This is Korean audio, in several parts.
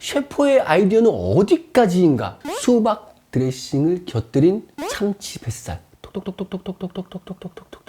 셰프의 아이디어는 어디까지인가? 수박 드레싱을 곁들인 참치 뱃살. 톡톡톡톡톡톡톡톡톡톡톡톡톡.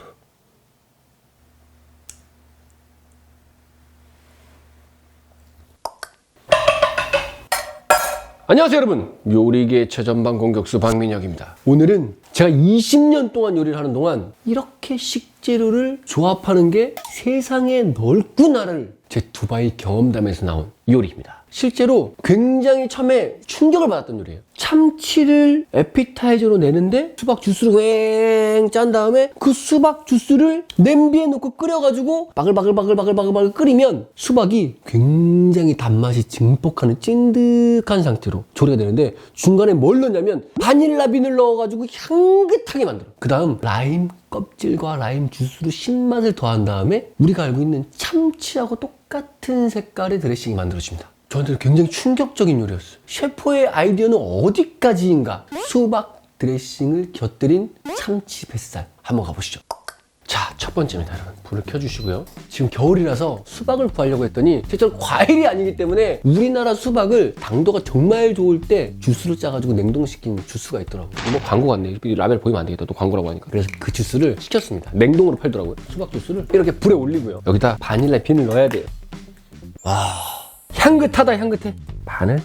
안녕하세요 여러분 요리계 최전방 공격수 박민혁입니다 오늘은 제가 20년 동안 요리를 하는 동안 이렇게 식재료를 조합하는 게 세상에 넓구나를 제 두바이 경험담에서 나온 요리입니다 실제로 굉장히 처음에 충격을 받았던 요리예요. 참치를 에피타이저로 내는데 수박 주스를 왱짠 다음에 그 수박 주스를 냄비에 넣고 끓여가지고 바글바글바글바글바글 끓이면 수박이 굉장히 단맛이 증폭하는 찐득한 상태로 조리가 되는데 중간에 뭘 넣냐면 바닐라 빈을 넣어가지고 향긋하게 만들어. 그 다음 라임 껍질과 라임 주스로 신맛을 더한 다음에 우리가 알고 있는 참치하고 똑같은 색깔의 드레싱이 만들어집니다 저한테는 굉장히 충격적인 요리였어요. 셰프의 아이디어는 어디까지인가? 수박 드레싱을 곁들인 참치 뱃살. 한번 가보시죠. 자, 첫 번째입니다, 여러분. 불을 켜주시고요. 지금 겨울이라서 수박을 구하려고 했더니 실제로 과일이 아니기 때문에 우리나라 수박을 당도가 정말 좋을 때 주스를 짜가지고 냉동시킨 주스가 있더라고요. 뭐 광고 같네. 이 라벨 보이면 안 되겠다. 또 광고라고 하니까. 그래서 그 주스를 시켰습니다. 냉동으로 팔더라고요. 수박 주스를 이렇게 불에 올리고요. 여기다 바닐라 빈을 넣어야 돼요. 향긋하다 향긋해. 반을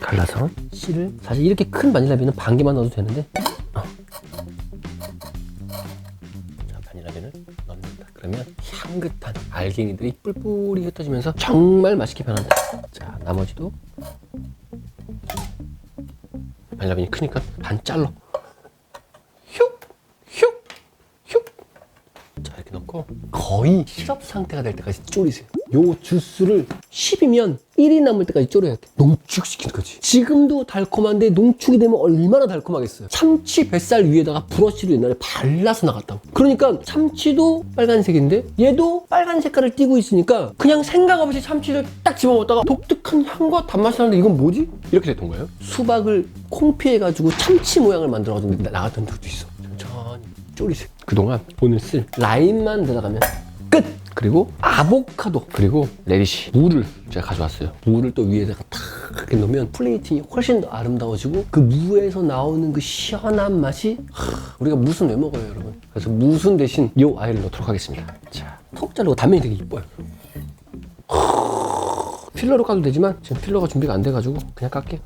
갈라서 씨를 사실 이렇게 큰 바닐라빈은 반 개만 넣어도 되는데. 어. 자 바닐라빈을 넣는다. 그러면 향긋한 알갱이들이 뿔뿔이 흩어지면서 정말 맛있게 변한다. 자 나머지도 바닐라빈이 크니까 반 잘라. 휙휙휙 자 이렇게 넣고 거의 시럽 상태가 될 때까지 졸이세요 요 주스를 10이면 1이 남을 때까지 졸여야 돼. 농축시키는 거지. 지금도 달콤한데 농축이 되면 얼마나 달콤하겠어요. 참치 뱃살 위에다가 브러쉬를 옛날에 발라서 나갔다고. 그러니까 참치도 빨간색인데 얘도 빨간 색깔을 띠고 있으니까 그냥 생각 없이 참치를 딱 집어먹다가 독특한 향과 단맛이 나는데 이건 뭐지? 이렇게 됐던 거예요? 수박을 콩피해가지고 참치 모양을 만들어가지고 나- 나갔던 적도 있어. 천천히. 쪼리세요. 그동안? 오늘 쓸 라임만 들어가면 끝! 그리고 아보카도 그리고 레디시 무를 제가 가져왔어요. 무를 또 위에다가 탁 이렇게 넣으면 플레이팅이 훨씬 더 아름다워지고 그 무에서 나오는 그 시원한 맛이 하, 우리가 무슨 왜 먹어요 여러분? 그래서 무순 대신 이 아이를 넣도록 하겠습니다. 자, 톡 자르고 단면이 되게 이뻐요. 필러로 까도 되지만 지금 필러가 준비가 안 돼가지고 그냥 깎게요.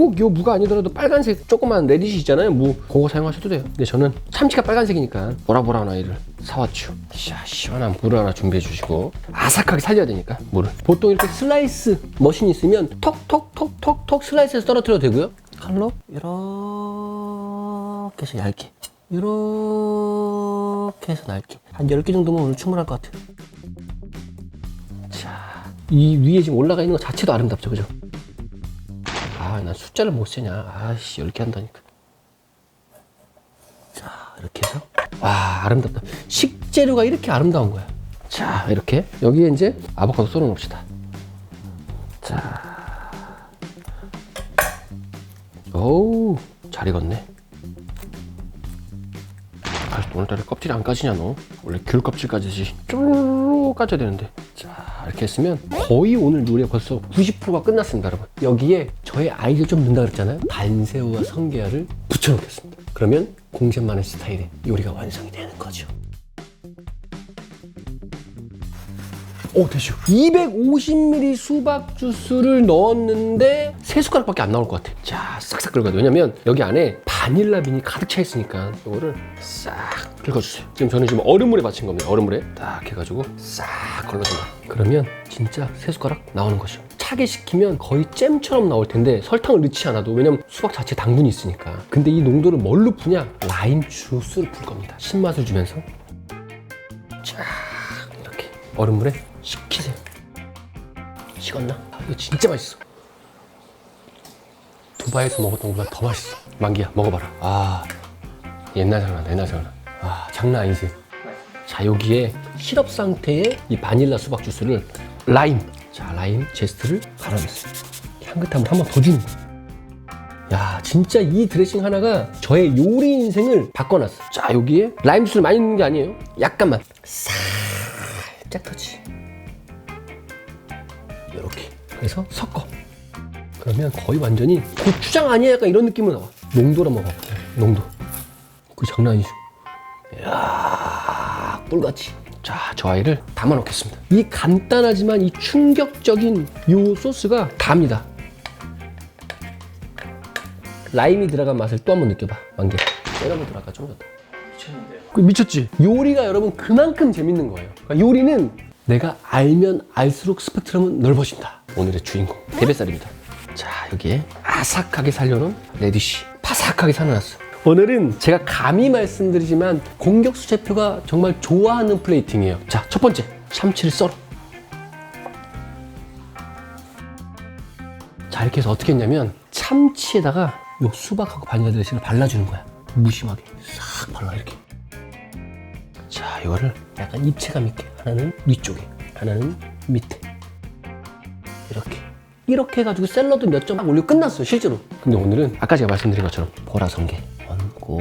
꼭요 무가 아니더라도 빨간색 조그만 레디시 있잖아요 무. 그거 사용하셔도 돼요. 근데 저는 참치가 빨간색이니까 보라보라한 아이를 사왔죠 자 시원한 물을 하나 준비해 주시고 아삭하게 살려야 되니까 물을 보통 이렇게 슬라이스 머신이 있으면 톡톡톡톡톡 슬라이스해서 떨어뜨려도 되고요. 칼로 이렇게 해서 얇게. 이렇게 해서 얇게. 한 10개 정도면 오늘 충분할 것 같아요. 자 이 위에 지금 올라가 있는 것 자체도 아름답죠 그죠 아, 난 숫자를 못 세냐. 아씨, 10개 한다니까. 자, 이렇게 해서. 와, 아름답다. 식재료가 이렇게 아름다운 거야. 자, 이렇게. 여기에 이제 아보카도 썰어 놓읍시다. 자. 오우, 잘 익었네. 아, 오늘따라 껍질이 안 까지냐, 너? 원래 귤 껍질 까지지. 쭈르륵 까져야 되는데. 자, 이렇게 했으면 거의 오늘 요리가 벌써 90%가 끝났습니다, 여러분. 여기에 저의 아이디어 좀 넣는다 그랬잖아요. 반새우와 성게알을 붙여놓겠습니다. 그러면 공셰만의 스타일의 요리가 완성이 되는 거죠. 오, 되죠. 250ml 수박 주스를 넣었는데 세 숟가락밖에 안 나올 것 같아. 자, 싹싹 긁어야 돼. 왜냐면 여기 안에 바닐라 빈이 가득 차 있으니까 이거를 싹 긁어주세요. 지금 저는 지금 얼음물에 받친 겁니다. 얼음물에 딱 해가지고 싹 걸러준다. 그러면 진짜 세 숟가락 나오는 거죠. 차게 식히면 거의 잼처럼 나올 텐데 설탕을 넣지 않아도 왜냐면 수박 자체 당분이 있으니까. 근데 이 농도를 뭘로 푸냐? 라임 주스를 풀 겁니다. 신맛을 주면서 쫙 얼음물에 식히세요. 식었나? 아, 이거 진짜 맛있어. 두바이에서 먹었던 것보다 더 맛있어. 만기야, 먹어봐라. 아, 옛날 생각나, 옛날 생각나. 아, 장난 아니지. 자, 여기에 시럽 상태의 이 바닐라 수박 주스를 라임. 자, 라임 제스트를 갈아넣었어요. 향긋함을 한 번 더 주는 거야. 야, 진짜 이 드레싱 하나가 저의 요리 인생을 바꿔놨어. 자, 여기에 라임 주스를 많이 넣는 게 아니에요. 약간만. 살 짝 터치. 이렇게. 그래서 섞어. 그러면 거의 완전히 고추장 아니야? 약간 이런 느낌으로 나와. 농도로 먹어. 농도. 그 장난 아니죠. 이야, 꿀같이. 자, 저 아이를 담아 놓겠습니다. 이 간단하지만 이 충격적인 요 소스가 답니다. 라임이 들어간 맛을 또 한번 느껴봐. 만개. 때려보 들어가 좀 좋다. 미쳤는데요. 그 미쳤지? 요리가 여러분 그만큼 재밌는 거예요. 그러니까 요리는 내가 알면 알수록 스펙트럼은 넓어진다. 오늘의 주인공 대뱃살입니다. 자 여기에 아삭하게 살려놓은 레디쉬 바삭하게 살려놨어. 오늘은 제가 감히 말씀드리지만 공격수 셰프가 정말 좋아하는 플레이팅이에요. 자 첫 번째 참치를 썰어. 자 이렇게 해서 어떻게 했냐면 참치에다가 요 수박하고 바닐라 드레싱을 발라주는 거야. 무심하게 싹 발라 이렇게. 자, 이거를 약간 입체감 있게 하나는 위쪽에, 하나는 밑에. 이렇게. 이렇게 해가지고 샐러드 몇 점 올리고 끝났어요, 실제로. 근데 오늘은 아까 제가 말씀드린 것처럼 보라성게 얹고,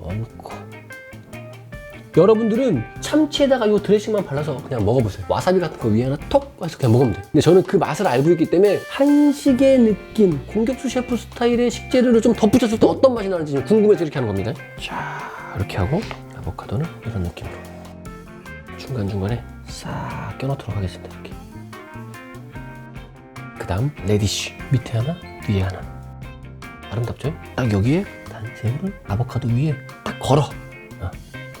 얹고. 여러분들은 참치에다가 이 드레싱만 발라서 그냥 먹어보세요. 와사비 같은 거 위에 하나 톡 해서 그냥 먹으면 돼. 근데 저는 그 맛을 알고 있기 때문에 한식의 느낌, 공격수 셰프 스타일의 식재료를 좀 덧붙였을 때 어떤 맛이 나는지 좀 궁금해서 이렇게 하는 겁니다. 자, 이렇게 하고 아보카도는 이런 느낌으로 중간중간에 싹 껴넣도록 하겠습니다. 이렇게. 그 다음 레디쉬 밑에 하나, 위에 하나. 아름답죠? 딱 여기에 단새우를 아보카도 위에 딱 걸어.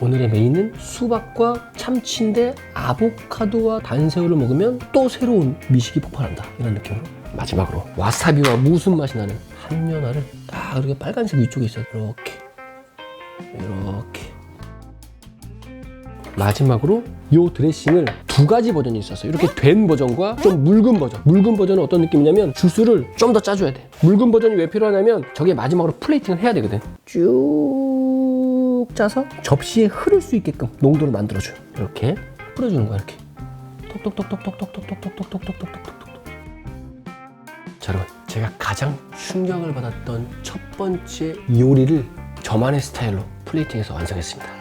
어. 오늘의 메인은 수박과 참치인데 아보카도와 단새우를 먹으면 또 새로운 미식이 폭발한다. 이런 느낌으로. 마지막으로 와사비와 무슨 맛이 나는 한면화를 딱 이렇게 빨간색 위쪽에 있어요. 이렇게. 이렇게. 마지막으로 이 드레싱을 두 가지 버전이 있었어요. 이렇게 된 버전과 좀 묽은 버전. 묽은 버전은 어떤 느낌이냐면 주스를 좀 더 짜줘야 돼. 묽은 버전이 왜 필요하냐면 저게 마지막으로 플레이팅을 해야 되거든. 쭉 짜서 접시에 흐를 수 있게끔 농도를 만들어줘. 이렇게 뿌려주는 거야. 이렇게. 톡톡톡톡톡톡톡톡톡톡톡톡톡톡톡톡. 자, 여러분. 제가 가장 충격을 받았던 첫 번째 요리를 저만의 스타일로 플레이팅해서 완성했습니다.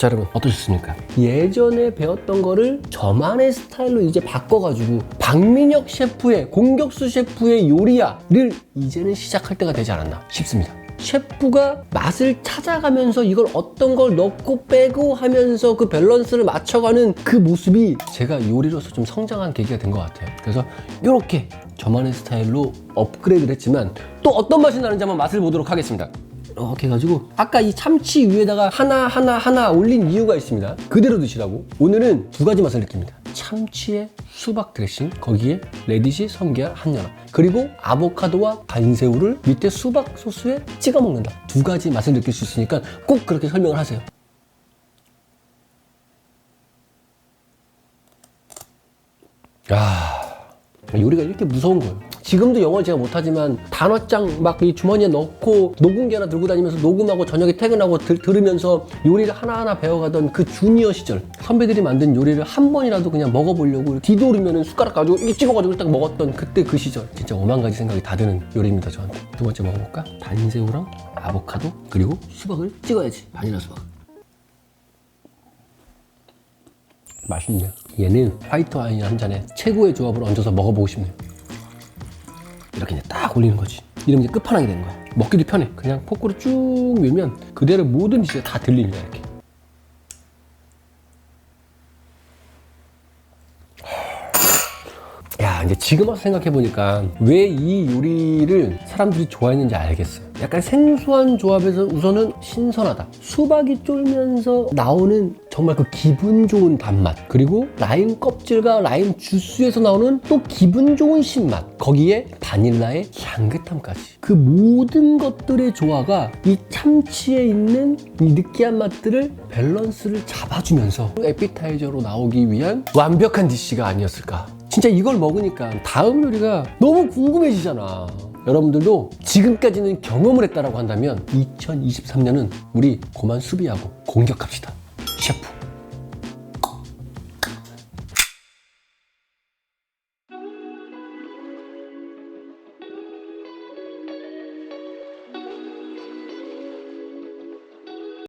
자 여러분 어떠셨습니까? 예전에 배웠던 거를 저만의 스타일로 이제 바꿔가지고 박민혁 셰프의 공격수 셰프의 요리야를 이제는 시작할 때가 되지 않았나 싶습니다. 셰프가 맛을 찾아가면서 이걸 어떤 걸 넣고 빼고 하면서 그 밸런스를 맞춰가는 그 모습이 제가 요리로서 좀 성장한 계기가 된 것 같아요. 그래서 이렇게 저만의 스타일로 업그레이드를 했지만 또 어떤 맛이 나는지 한번 맛을 보도록 하겠습니다. 이렇게 해가지고 아까 이 참치 위에다가 하나 하나 하나 올린 이유가 있습니다. 그대로 드시라고. 오늘은 두 가지 맛을 느낍니다. 참치의 수박 드레싱 거기에 레디시 성게알 한연어 그리고 아보카도와 간새우를 밑에 수박 소스에 찍어 먹는다. 두 가지 맛을 느낄 수 있으니까 꼭 그렇게 설명을 하세요. 야 요리가 이렇게 무서운 거예요. 지금도 영어를 제가 못하지만 단어장 막 이 주머니에 넣고 녹음기 하나 들고 다니면서 녹음하고 저녁에 퇴근하고 들, 들으면서 요리를 하나하나 배워가던 그 주니어 시절 선배들이 만든 요리를 한 번이라도 그냥 먹어보려고 뒤돌으면 숟가락 가지고 이렇게 찍어가지고 딱 먹었던 그때 그 시절 진짜 오만 가지 생각이 다 드는 요리입니다 저한테 두 번째 먹어볼까? 단새우랑 아보카도 그리고 수박을 찍어야지 바닐라 수박 맛있네요. 얘는 화이트 와인 한 잔에 최고의 조합으로 얹어서 먹어보고 싶네요. 이렇게 이제 딱 올리는 거지. 이러면 이제 끝판왕이 되는 거야. 먹기도 편해. 그냥 포크로 쭉 밀면 그대로 모든 디시가 다 들립니다. 이렇게. 야, 이제 지금 와서 생각해보니까 왜 이 요리를 사람들이 좋아했는지 알겠어요. 약간 생소한 조합에서 우선은 신선하다. 수박이 쫄면서 나오는 정말 그 기분 좋은 단맛. 그리고 라임 껍질과 라임 주스에서 나오는 또 기분 좋은 신맛. 거기에 바닐라의 향긋함까지. 그 모든 것들의 조화가 이 참치에 있는 이 느끼한 맛들을 밸런스를 잡아주면서 에피타이저로 나오기 위한 완벽한 디시가 아니었을까. 진짜 이걸 먹으니까 다음 요리가 너무 궁금해지잖아. 여러분들도 지금까지는 경험을 했다라고 한다면 2023년은 우리 고만 수비하고 공격합시다.